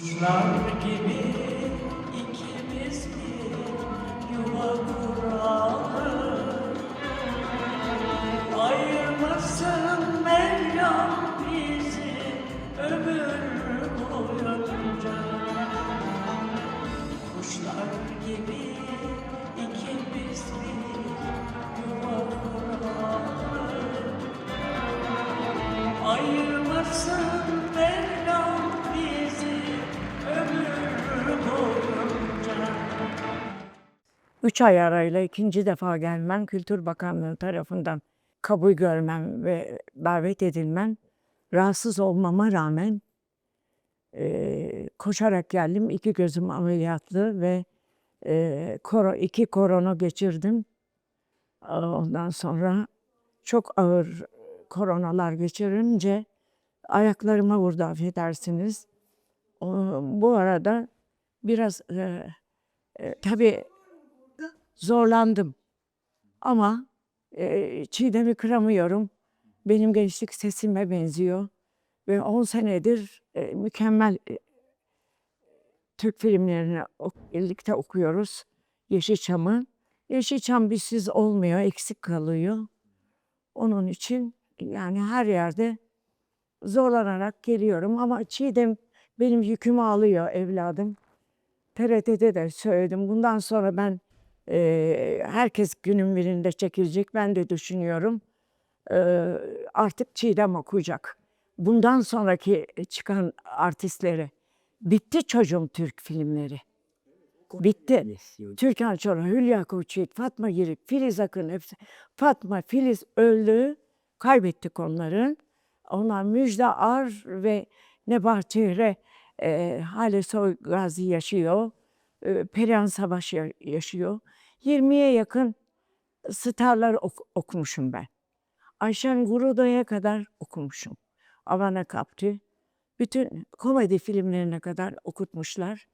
Kuşlar gibi ikimiz bir yuva kuralım. Ayırmasın Mevlam bizi ömür boyunca. Kuşlar gibi ikimiz bir yuva kuralım. Ayırmasın Üç ay arayla ikinci defa gelmem Kültür Bakanlığı tarafından kabul görmem ve davet edilmem rahatsız olmama rağmen eee, koşarak geldim. İki gözüm ameliyatlı ve eee, koro, iki korona geçirdim. Ondan sonra çok ağır koronalar geçirince ayaklarıma vurdu affedersiniz. O- Bu arada biraz eee, eee, tabii zorlandım. Ama eee Çiğdem'i kıramıyorum. Benim gençlik sesime benziyor. Ve 10 senedir eee, mükemmel eee, Türk filmlerini ok- birlikte okuyoruz. Yeşilçam'ı. Yeşilçam bizsiz olmuyor, eksik kalıyor. Onun için yani her yerde zorlanarak geliyorum. Ama Çiğdem benim yükümü alıyor evladım. TRT'de de söyledim. Bundan sonra ben eee, herkes günün birinde çekilecek. Ben de düşünüyorum. Eee, artık Çiğdem okuyacak. Bundan sonraki çıkan artistleri. Bitti çocuğum Türk filmleri. Bitti. Türkan Çoruh, Hülya Koçyiğit, Fatma Girik, Filiz Akın hepsi. Fatma, Filiz öldü. Kaybettik onların. Onlar Müjde Ar ve Nebahat Çehre e, Hale Soy Gazi yaşıyor. E, Perihan Savaş ya- yaşıyor. 20'ye yakın starlar ok- okumuşum ben. Ayşen Guruda'ya kadar okumuşum. Avana Kaptı. Bütün komedi filmlerine kadar okutmuşlar.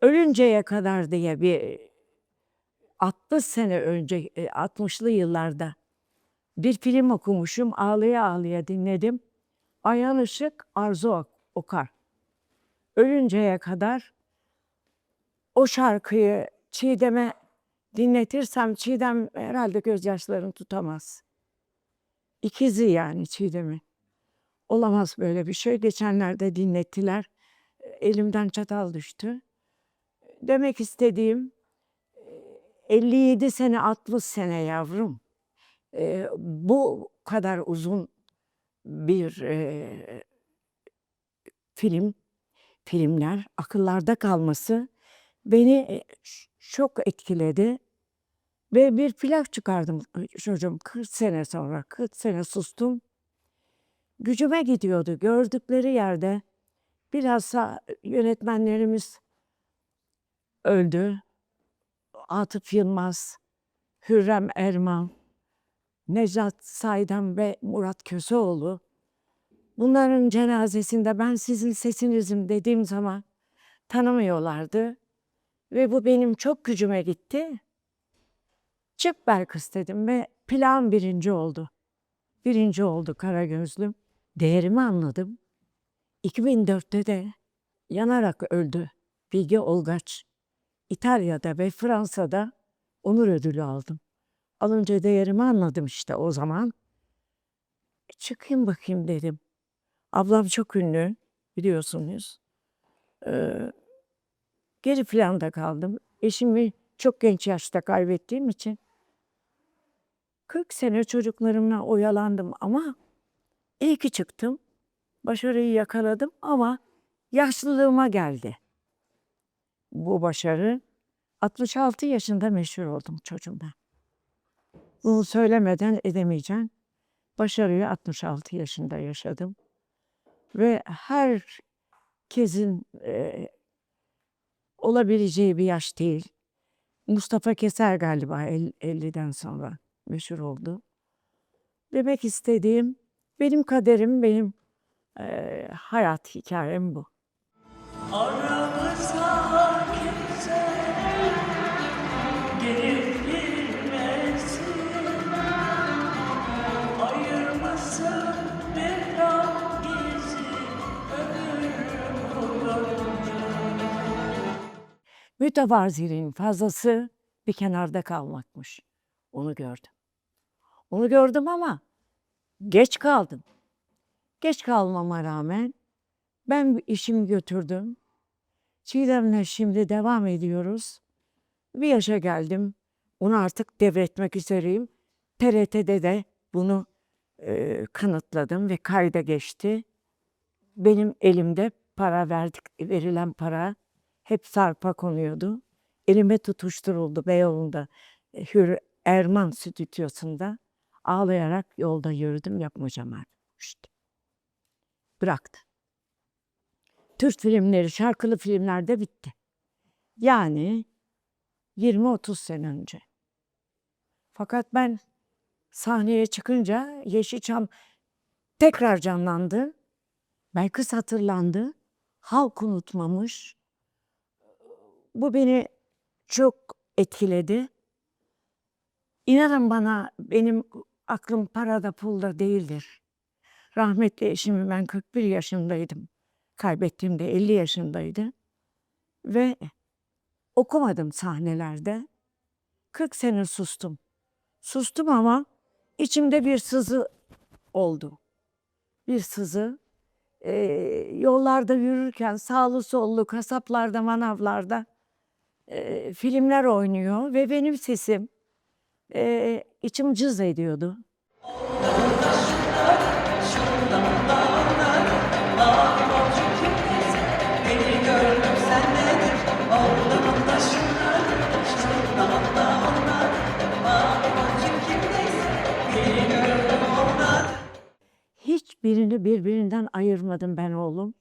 Ölünceye kadar diye bir 60 sene önce, e, 60'lı yıllarda bir film okumuşum. Ağlaya ağlaya dinledim. Ayhan Işık, Arzu Ok- Okar. Ölünceye kadar o şarkıyı Çiğdem'e dinletirsem Çiğdem herhalde gözyaşlarını tutamaz. İkizi yani Çiğdem'i. Olamaz böyle bir şey. Geçenlerde dinlettiler. Elimden çatal düştü. Demek istediğim e, 57 sene 60 sene yavrum. E, bu kadar uzun bir e, film, filmler akıllarda kalması beni e, çok etkiledi. Ve bir plak çıkardım çocuğum 40 sene sonra. 40 sene sustum. Gücüme gidiyordu. Gördükleri yerde bilhassa yönetmenlerimiz öldü. Atıf Yılmaz, Hürrem Erman, Necat Saydam ve Murat Köseoğlu. Bunların cenazesinde ben sizin sesinizim dediğim zaman tanımıyorlardı. Ve bu benim çok gücüme gitti. Çık Belkıs dedim ve plan birinci oldu. Birinci oldu Karagözlüm. Değerimi anladım. 2004'te de yanarak öldü Bilge Olgaç. İtalya'da ve Fransa'da onur ödülü aldım. Alınca değerimi anladım işte o zaman. E, çıkayım bakayım dedim. Ablam çok ünlü biliyorsunuz. Ee, geri planda kaldım. Eşimi çok genç yaşta kaybettiğim için 40 sene çocuklarımla oyalandım ama iyi ki çıktım. Başarıyı yakaladım ama yaşlılığıma geldi. Bu başarı 66 yaşında meşhur oldum çocuğum ben. Bunu söylemeden edemeyeceğim. Başarıyı 66 yaşında yaşadım. Ve herkesin eee, olabileceği bir yaş değil. Mustafa Keser galiba el- 50'den sonra meşhur oldu. Demek istediğim benim kaderim, benim eee, hayat hikayem bu. Aramıza kimse gelip girmesin Ayırmasın Mevlam bizi ömür boyunca Mütevaziliğin fazlası bir kenarda kalmakmış. Onu gördüm. Onu gördüm ama geç kaldım. Geç kalmama rağmen ben işimi götürdüm. Çiğdem'le şimdi devam ediyoruz. Bir yaşa geldim. Onu artık devretmek üzereyim. TRT'de de bunu e, kanıtladım ve kayda geçti. Benim elimde para verdik, verilen para hep sarpa konuyordu. Elime tutuşturuldu Beyoğlu'nda e, Hür Erman stüdyosunda. Ağlayarak yolda yürüdüm yapmayacağım artık. İşte. Bıraktı. Türk filmleri, şarkılı filmler de bitti. Yani 20-30 sene önce. Fakat ben sahneye çıkınca Yeşilçam tekrar canlandı. Belkıs hatırlandı. Halk unutmamış. Bu beni çok etkiledi. İnanın bana benim aklım parada pulda değildir. Rahmetli eşimi ben 41 yaşındaydım. Kaybettiğimde 50 yaşındaydı. Ve okumadım sahnelerde. 40 sene sustum. Sustum ama içimde bir sızı oldu. Bir sızı. Ee, yollarda yürürken sağlı sollu kasaplarda manavlarda e, filmler oynuyor ve benim sesim e, içim cız ediyordu. Hiçbirini birbirinden ayırmadım ben oğlum.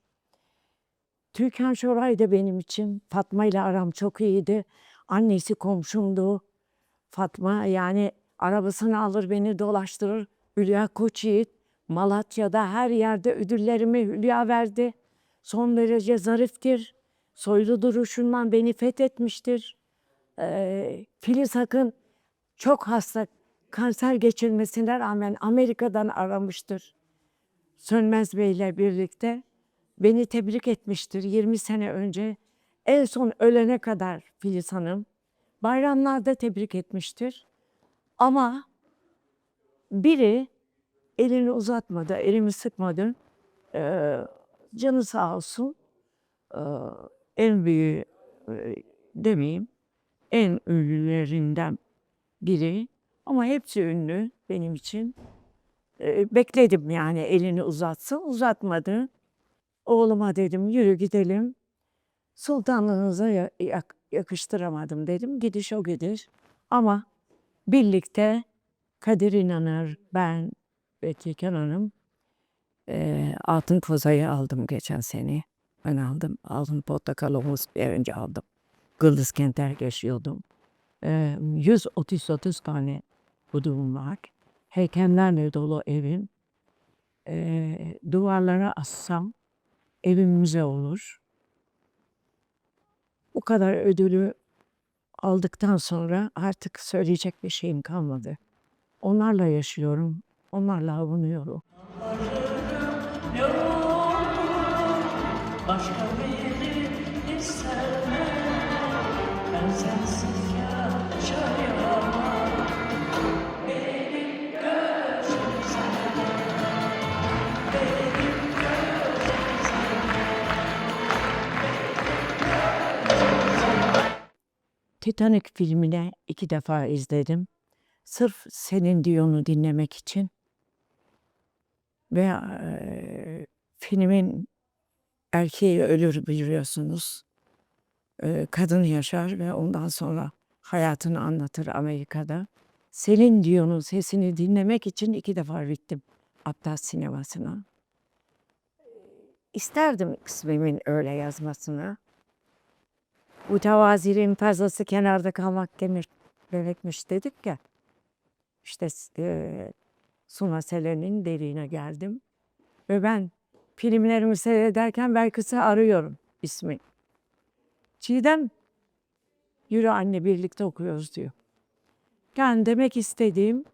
Türkan Şoray da benim için. Fatma ile aram çok iyiydi. Annesi komşumdu. Fatma yani arabasını alır beni dolaştırır. Hülya Koçyiğit Malatya'da her yerde ödüllerimi Hülya verdi. Son derece zariftir. Soylu duruşundan beni fethetmiştir. Ee, Filiz Akın çok hasta kanser geçirmesine rağmen Amerika'dan aramıştır. Sönmez Bey ile birlikte beni tebrik etmiştir 20 sene önce. En son ölene kadar Filiz Hanım bayramlarda tebrik etmiştir. Ama biri elini uzatmadı, elimi sıkmadı. Ee, canı sağ olsun. Ee, en büyüğü e, demeyeyim, en ünlülerinden biri. Ama hepsi ünlü benim için. Ee, bekledim yani elini uzatsın, uzatmadı. Oğluma dedim yürü gidelim. Sultanlığınıza yakıştıramadım dedim. Gidiş o gidiş. Ama birlikte Kadir İnanır, ben ve Türkan Hanım eee, altın kozayı aldım geçen sene. Ben aldım. Altın portakalımız bir önce aldım. Kıldız Kenter geçiyordum. Eee 130 tane budum var. Heykellerle dolu evim. Eee, duvarlara assam evim müze olur. Bu kadar ödülü aldıktan sonra artık söyleyecek bir şeyim kalmadı. Onlarla yaşıyorum, onlarla avunuyorum. Başka birini sevme Ben sensiz Titanic filmini iki defa izledim. Sırf senin diyonu dinlemek için. Ve eee, filmin erkeği ölür biliyorsunuz. Eee, kadın yaşar ve ondan sonra hayatını anlatır Amerika'da. Selin Dion'un sesini dinlemek için iki defa gittim Aptal sinemasına. İsterdim ismimin öyle yazmasını. Mütevaziliğin fazlası kenarda kalmak demir, demekmiş dedik ya. İşte eee Suna Selen'in deliğine geldim. Ve ben filmlerimi seyrederken Belkıs'ı arıyorum ismi. Çiğdem, yürü anne birlikte okuyoruz diyor. Yani demek istediğim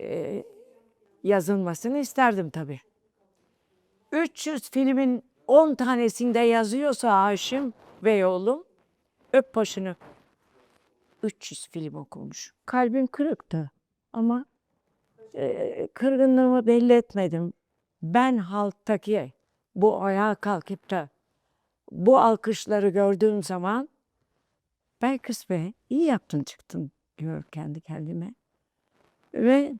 eee, yazılmasını isterdim tabii. 300 filmin 10 tanesinde yazıyorsa Haşim Beyoğlu'm, öp başını. 300 film okumuş. Kalbim kırıktı ama eee, kırgınlığımı belli etmedim. Ben halktaki bu ayağa kalkıp da bu alkışları gördüğüm zaman ben kız be iyi yaptın çıktın diyor kendi kendime. Ve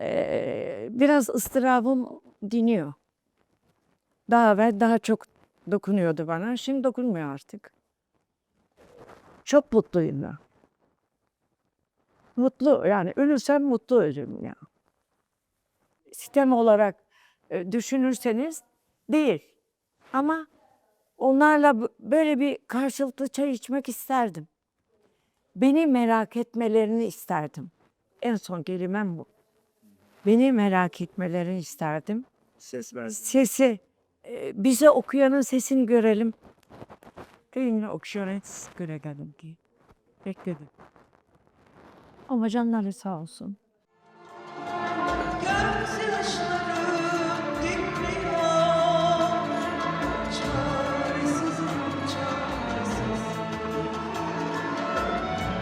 eee, biraz ıstırabım diniyor. Daha evvel daha çok dokunuyordu bana. Şimdi dokunmuyor artık. Çok mutluyum ya. Mutlu yani ölürsem mutlu ölürüm ya. Sistem olarak e, düşünürseniz değil. Ama onlarla böyle bir karşılıklı çay içmek isterdim. Beni merak etmelerini isterdim. En son kelimem bu. Beni merak etmelerini isterdim. Ses ver. Sesi, e, bize okuyanın sesini görelim. Değil okşayan görelim ki. Bekledim. Ama canları sağ olsun.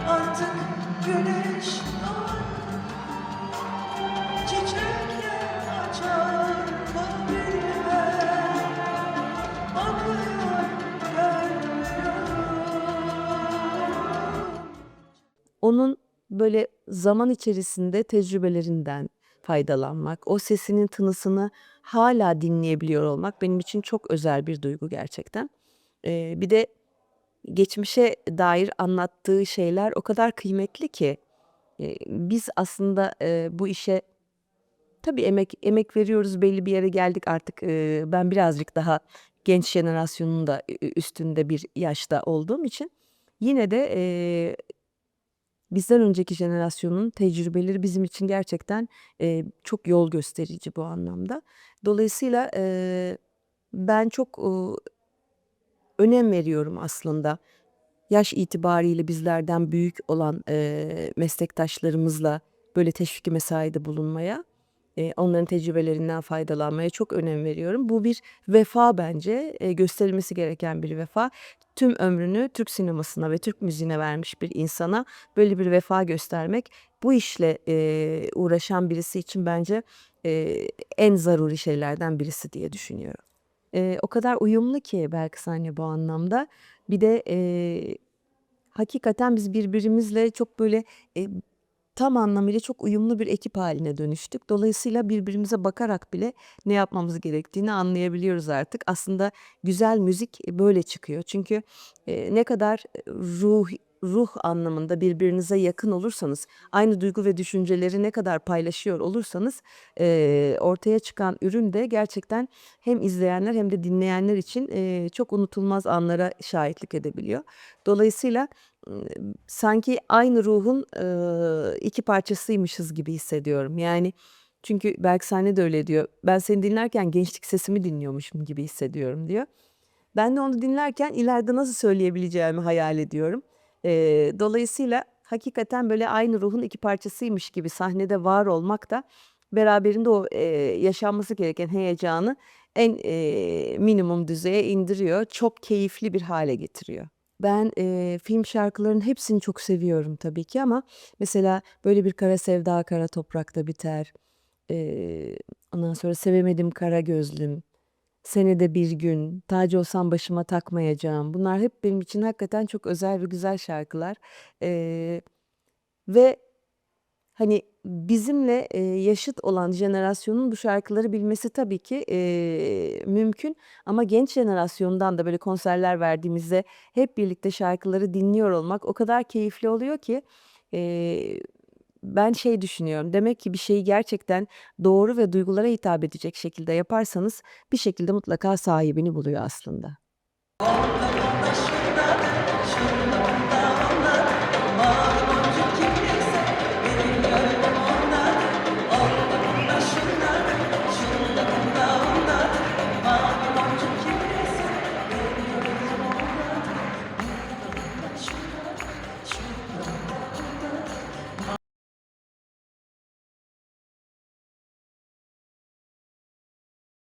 Artık güneş Onun böyle zaman içerisinde tecrübelerinden faydalanmak, o sesinin tınısını hala dinleyebiliyor olmak benim için çok özel bir duygu gerçekten. Eee, bir de geçmişe dair anlattığı şeyler o kadar kıymetli ki eee, biz aslında eee, bu işe tabii emek emek veriyoruz belli bir yere geldik artık eee, ben birazcık daha genç jenerasyonun da üstünde bir yaşta olduğum için yine de eee, bizden önceki jenerasyonun tecrübeleri bizim için gerçekten eee, çok yol gösterici bu anlamda. Dolayısıyla eee, ben çok ıı, önem veriyorum aslında. Yaş itibariyle bizlerden büyük olan eee, meslektaşlarımızla böyle teşviki mesaide bulunmaya, onların tecrübelerinden faydalanmaya çok önem veriyorum. Bu bir vefa bence, gösterilmesi gereken bir vefa. Tüm ömrünü Türk sinemasına ve Türk müziğine vermiş bir insana böyle bir vefa göstermek bu işle uğraşan birisi için bence en zaruri şeylerden birisi diye düşünüyorum. O kadar uyumlu ki Belkıs anne bu anlamda. Bir de hakikaten biz birbirimizle çok böyle tam anlamıyla çok uyumlu bir ekip haline dönüştük. Dolayısıyla birbirimize bakarak bile ne yapmamız gerektiğini anlayabiliyoruz artık. Aslında güzel müzik böyle çıkıyor. Çünkü e, ne kadar ruh ruh anlamında birbirinize yakın olursanız, aynı duygu ve düşünceleri ne kadar paylaşıyor olursanız e, ortaya çıkan ürün de gerçekten hem izleyenler hem de dinleyenler için e, çok unutulmaz anlara şahitlik edebiliyor. Dolayısıyla ıı, sanki aynı ruhun ıı, iki parçasıymışız gibi hissediyorum. Yani çünkü Berksane de öyle diyor. Ben seni dinlerken gençlik sesimi dinliyormuşum gibi hissediyorum diyor. Ben de onu dinlerken ileride nasıl söyleyebileceğimi hayal ediyorum. Eee, dolayısıyla hakikaten böyle aynı ruhun iki parçasıymış gibi sahnede var olmak da beraberinde o eee, yaşanması gereken heyecanı en eee, minimum düzeye indiriyor. Çok keyifli bir hale getiriyor. Ben eee, film şarkılarının hepsini çok seviyorum tabii ki ama mesela böyle bir kara sevda kara toprakta biter. Eee, ondan sonra sevemedim kara gözlüm. Senede bir gün, tacı olsam başıma takmayacağım. Bunlar hep benim için hakikaten çok özel ve güzel şarkılar. Eee, ve hani bizimle eee, yaşıt olan jenerasyonun bu şarkıları bilmesi tabii ki eee, mümkün. Ama genç jenerasyondan da böyle konserler verdiğimizde hep birlikte şarkıları dinliyor olmak o kadar keyifli oluyor ki eee, ben şey düşünüyorum. Demek ki bir şeyi gerçekten doğru ve duygulara hitap edecek şekilde yaparsanız bir şekilde mutlaka sahibini buluyor aslında.